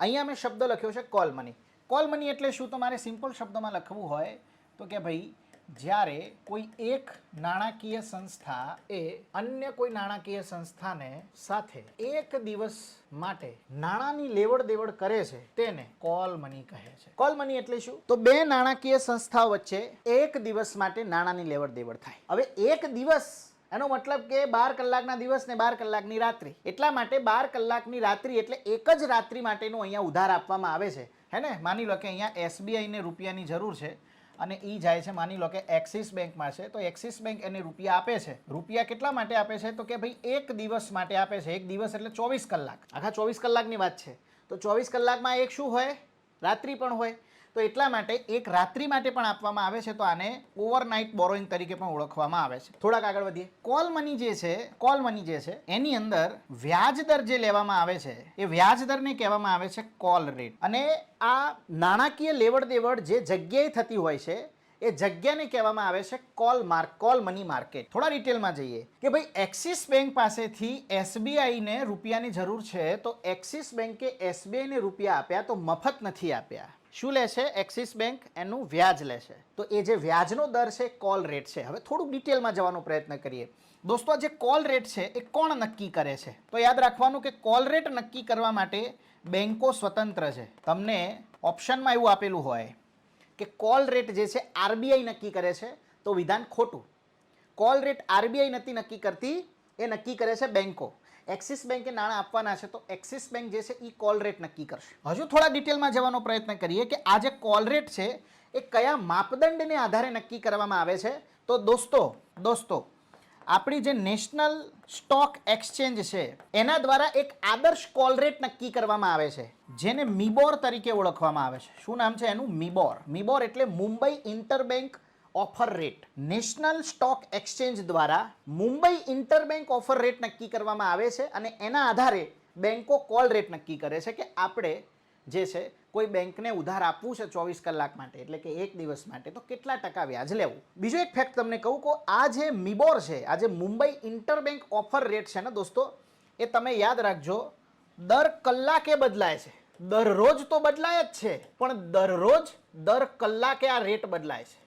અહીંયા મેં શબ્દ લખ્યો છે કોલ મની કોલ મની એટલે શું? તો મારે સિમ્પલ શબ્દમાં લખવું હોય તો કે ભાઈ, જ્યારે કોઈ એક નાણાકીય સંસ્થા એ અન્ય કોઈ નાણાકીય સંસ્થાને સાથે એક દિવસ માટે નાણાંની લેવડ દેવડ કરે છે, તેને કોલ મની કહે છે. કોલ મની એટલે શું? તો બે નાણાકીય સંસ્થાઓ વચ્ચે એક દિવસ માટે નાણાંની લેવડ દેવડ થાય. હવે એક દિવસ એનો મતલબ કે બાર કલાકના દિવસ ને બાર કલાકની રાત્રિ. એટલા માટે બાર કલાકની રાત્રિ એટલે એક જ રાત્રિ માટેનું અહીંયા ઉધાર આપવામાં આવે છે. હે ને? માની લો કે અહીંયા એસબીઆઈને રૂપિયાની જરૂર છે અને એ જાય છે, માની લો કે એક્સિસ બેંકમાં છે, તો એક્સિસ બેંક એને રૂપિયા આપે છે. રૂપિયા કેટલા માટે આપે છે? તો કે ભાઈ એક દિવસ માટે આપે છે. એક દિવસ એટલે ચોવીસ કલાક. આખા ચોવીસ કલાકની વાત છે. તો ચોવીસ કલાકમાં એક શું હોય? રાત્રિ પણ હોય. તો એટલા માટે એક રાત્રિ માટે પણ આપવામાં આવે છે, તો આને ઓવરનાઇટ બોરોઈંગ તરીકે પણ ઓળખવામાં આવે છે. થોડાક આગળ વધીએ. કોલ મની જે છે કોલ મની જે છે, એની અંદર વ્યાજ દર જે લેવામાં આવે છે, એ વ્યાજ દરને કહેવામાં આવે છે કોલ રેટ અને આ નાણાકીય લેવડ દેવડ જે જગ્યાએ થતી હોય છે, એ જગ્યાને કહેવામાં આવે છે call mark call money market થોડા ડિટેલમાં જઈએ. કે ભાઈ એક્સિસ બેંક પાસેથી એસબીઆઈને રૂપિયાની જરૂર છે, તો એક્સિસ બેંકે એસબીઆઈને રૂપિયા આપ્યા, તો મફત નથી આપ્યા. શું લેશે? એક્સિસ બેંક એનું વ્યાજ લેશે. તો એ જે વ્યાજનો દર છે કોલ રેટ છે. હવે થોડુંક ડિટેલમાં જવાનો પ્રયત્ન કરીએ. દોસ્તો જે કોલ રેટ છે, એ કોણ નક્કી કરે છે? તો યાદ રાખવાનું કે કોલ રેટ નક્કી કરવા માટે બેંકો સ્વતંત્ર છે. તમને ઓપ્શનમાં એવું આપેલું હોય કે કોલ રેટ જે છે, આરબીઆઈ નક્કી કરે છે, તો વિધાન ખોટું. કોલ રેટ આરબીઆઈ નથી નક્કી કરતી, એ નક્કી કરે છે બેંકો. એક્સિસ બેંકે નાણાં આપવાના છે, તો એક્સિસ બેંક જે છે એ કોલ રેટ નક્કી કરશે. હજુ થોડા ડિટેલમાં જવાનો પ્રયત્ન કરીએ કે આ જે કોલ રેટ છે, એ કયા માપદંડને આધારે નક્કી કરવામાં આવે છે? તો દોસ્તો દોસ્તો, આપણી જે નેશનલ સ્ટોક એક્સચેન્જ છે, એના દ્વારા એક આદર્શ કોલ રેટ નક્કી કરવામાં આવે છે, જેને મિબોર તરીકે ઓળખવામાં આવે છે. શું નામ છે એનું? મિબોર. મિબોર એટલે Mumbai interbank offer rate. National stock exchange દ્વારા મુંબઈ ઇન્ટરબેન્ક ઓફર રેટ નક્કી કરવામાં આવે છે અને એના આધારે બેન્કો કોલ રેટ નક્કી કરે છે કે આપણે જે છે કોઈ બેંકને ઉધાર આપવું છે ચોવીસ કલાક માટે, એટલે કે એક દિવસ માટે, તો કેટલા ટકા વ્યાજ લેવું? બીજો એક ફેક્ટ તમને કહું કે આ જે મિબોર છે, આ જે મુંબઈ ઇન્ટરબેન્ક ઓફર રેટ છે ને દોસ્તો, એ તમે યાદ રાખજો, દર કલાકે બદલાય છે. દરરોજ તો બદલાય જ છે, પણ દરરોજ દર કલાકે આ રેટ બદલાય છે.